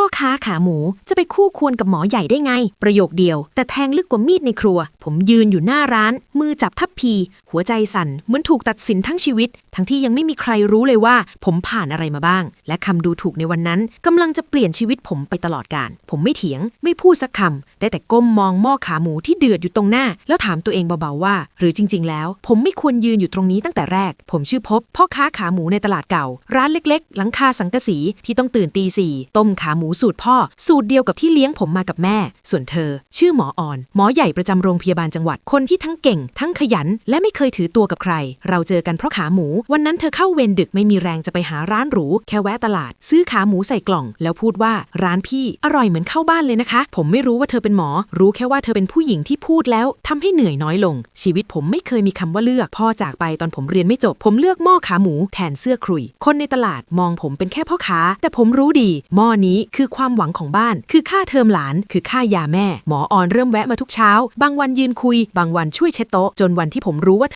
พ่อค้าขาหมูจะไปคู่ควรกับหมอใหญ่ได้ไง ประโยคเดียว แต่แทงลึกกว่ามีดในครัว ผมยืนอยู่หน้าร้าน มือจับทับพี หัวใจสั่น เหมือนถูกตัดสินทั้งชีวิต ทั้งที่ยังไม่มีใครรู้เลยว่า ผมผ่านอะไรมาบ้าง และคำดูถูกในวันนั้นกำลังจะเปลี่ยนชีวิตผมไปตลอดกาลผมไม่เถียง ไม่พูดสักคำได้แต่ก้มมองหม้อขาหมูที่เดือดอยู่ตรงหน้า แล้วถามตัวเองเบาๆว่า หรือจริง ๆ แล้ว ผมไม่ควรยืนอยู่ตรงนี้ตั้งแต่แรก ผมชื่อพบพ่อค้าขาหมูในตลาดเก่า ร้านเล็ก ๆ หลังคาสังกะสีที่ต้องตื่นตีสี่ต้มขาหมูสูตรพ่อ สูตรเดียวกับที่เลี้ยงผมมากับแม่ ส่วนเธอ ชื่อหมออ่อน หมอใหญ่ประจำโรงพยาบาลจังหวัดคนที่ทั้งเก่ง ทั้งขยัน และไม่เคยถือตัวกับใคร เราเจอกันเพราะขาหมู วันนั้นเธอเข้าเวรดึกไม่มีแรงจะไปหาร้านหรูแค่แวะตลาด ซื้อขาหมูใส่กล่อง แล้วพูดว่าร้านพี่อร่อยเหมือนเข้าบ้านเลยนะคะ ผมไม่รู้ว่าเธอเป็นหมอ รู้แค่ว่าเธอเป็นผู้หญิงที่พูดแล้วทำให้เหนื่อยน้อยลง ชีวิตผมไม่เคยมีคำว่าเลือกพ่อจากไปตอนผมเรียนไม่จบ ผมเลือกหม้อขาหมูแทนเสื้อครุย คนในตลาดมองผมเป็นแค่พ่อค้า แต่ผมรู้ดีหม้อนี้คือความหวังของบ้าน คือค่าเทอมหลาน คือค่ายาแม่ หมอออนเริ่มแวะมาทุกเช้า บางวันยืนคุย บางวันช่วยเช็ดโต๊ะ จนวันที่ผมรู้ว่า